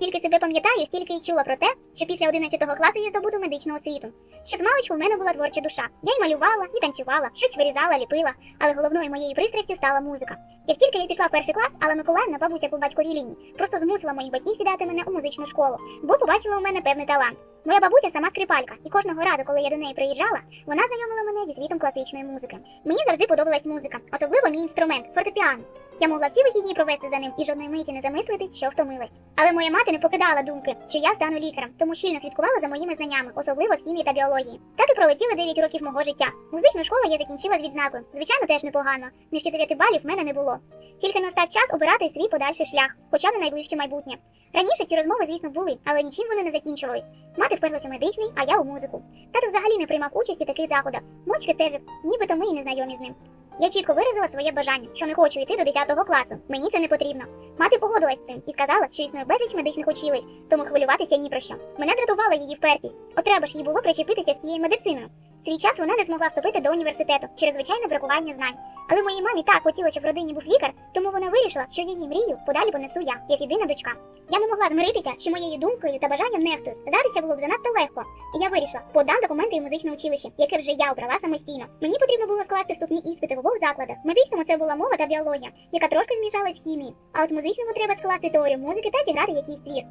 Скільки себе пам'ятаю, стільки й чула про те, що після 11 класу я здобуду медичну освіту. Ще з маличку в мене була творча душа. Я й малювала, і танцювала, щось вирізала, ліпила, але головною моєю пристрастю стала музика. Як тільки я пішла в перший клас, Алла Миколаївна, бабуся по батьковій лінії, просто змусила моїх батьків віддати мене у музичну школу, бо побачила у мене певний талант. Моя бабуся сама скрипалька, і кожного разу, коли я до неї приїжджала, вона знайомила мене зі світом класичної музики. Мені завжди подобалась музика, особливо мій інструмент фортепіано. Я могла всі вихідні провести за ним і жодної миті не замислитись, що втомилась. Але моя мати не покидала думки, що я стану лікарем, тому щільно слідкувала за моїми знаннями, особливо з хімії та біології. Так і пролетіли 9 років мого життя. Музичну школу я закінчила з відзнакою. Звичайно, теж непогано. Нижче 9 балів в мене не було. Тільки настав час обирати свій подальший шлях, хоча на найближче майбутнє. Раніше ці розмови, звісно, були, але нічим вони не закінчувались. Мати вперлась у медичний, а я у музику. Тато взагалі не приймав участі в таких заходах. Мовчки стежив, нібито ми і не знайомі з ним. Я чітко виразила своє бажання, що не хочу йти до 10 класу. Мені це не потрібно. Мати погодилась з цим і сказала, що існує безліч медичних училищ, тому хвилюватися ні про що. Мене дратувала її впертість. От треба ж їй було причепитися з цією медициною. Свій час вона не змогла вступити до університету через звичайне бракування знань. Але моїй мамі так хотілося, щоб в родині був лікар, тому вона вирішила, що її мрію подалі понесу я, як єдина дочка. Я не могла змиритися, що моєю думкою та бажанням нехтують. Здатися було б занадто легко. І я вирішила, подам документи в музичне училище, яке вже я обрала самостійно. Мені потрібно було скласти вступні іспити в обох закладах. В медичному це була мова та біологія, яка трошки зміжалась з хімією. А от в музичному треба скласти теорію музики та зіграти якийсь твір.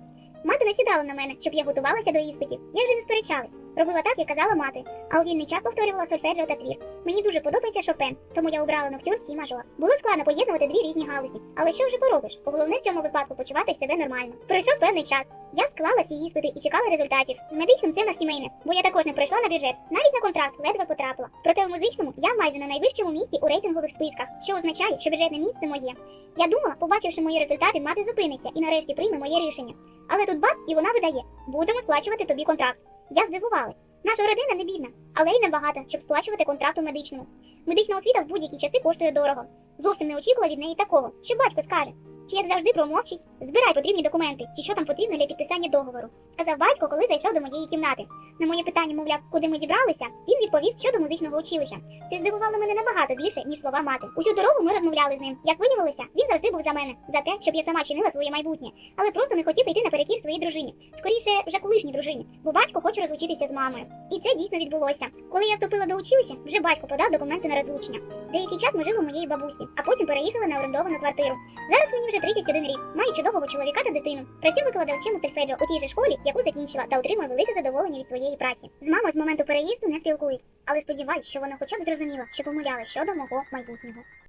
Мати насідала на мене, щоб я готувалася до іспитів. Я вже не сперечалась. Робила так, як казала мати, а у вільний час повторювала сольфеджіо та твір. Мені дуже подобається Шопен, тому я обрала ноктюрн сі мажор. Було складно поєднувати дві різні галузі, але що вже поробиш? Головне в цьому випадку почувати себе нормально. Пройшов певний час. Я склала всі іспити і чекала результатів. В медичному це в нас сімейне, бо я також не пройшла на бюджет, навіть на контракт ледве потрапила. Проте у музичному я майже на найвищому місці у рейтингових списках, що означає, що бюджетне місце моє. Я думала, побачивши мої результати, мати зупиниться і нарешті прийме моє рішення. Але тут бац, і вона видає: будемо сплачувати тобі контракт. Я здивувалась. Наша родина не бідна, але й небагата, щоб сплачувати контракт у медичному. Медична освіта в будь-які часи коштує дорого. Зовсім не очікувала від неї такого, що батько скаже. Чи як завжди промовчить, збирай потрібні документи, чи що там потрібно для підписання договору, сказав батько, коли зайшов до моєї кімнати. На моє питання, мовляв, куди ми зібралися, він відповів щодо музичного училища. Це здивувало мене набагато більше, ніж слова мати. Усю дорогу ми розмовляли з ним. Як виявилося, він завжди був за мене, за те, щоб я сама чинила своє майбутнє, але просто не хотів йти наперекір своїй дружині. Скоріше, вже колишній дружині, бо батько хоче розлучитися з мамою. І це дійсно відбулося. Коли я вступила до училища, вже батько подав документи на розлучення. Деякий час ми жили у моєї бабусі, а потім переїхали на орендовану квартиру. Зараз мені вже 31 рік. Маю чудового чоловіка та дитину. Працюю викладачем у сольфеджіо у тій же школі, яку закінчила, та отримує велике задоволення від своєї праці. З мамою з моменту переїзду не спілкуюсь, але сподіваюсь, що вона хоча б зрозуміла, що помиляла щодо мого майбутнього.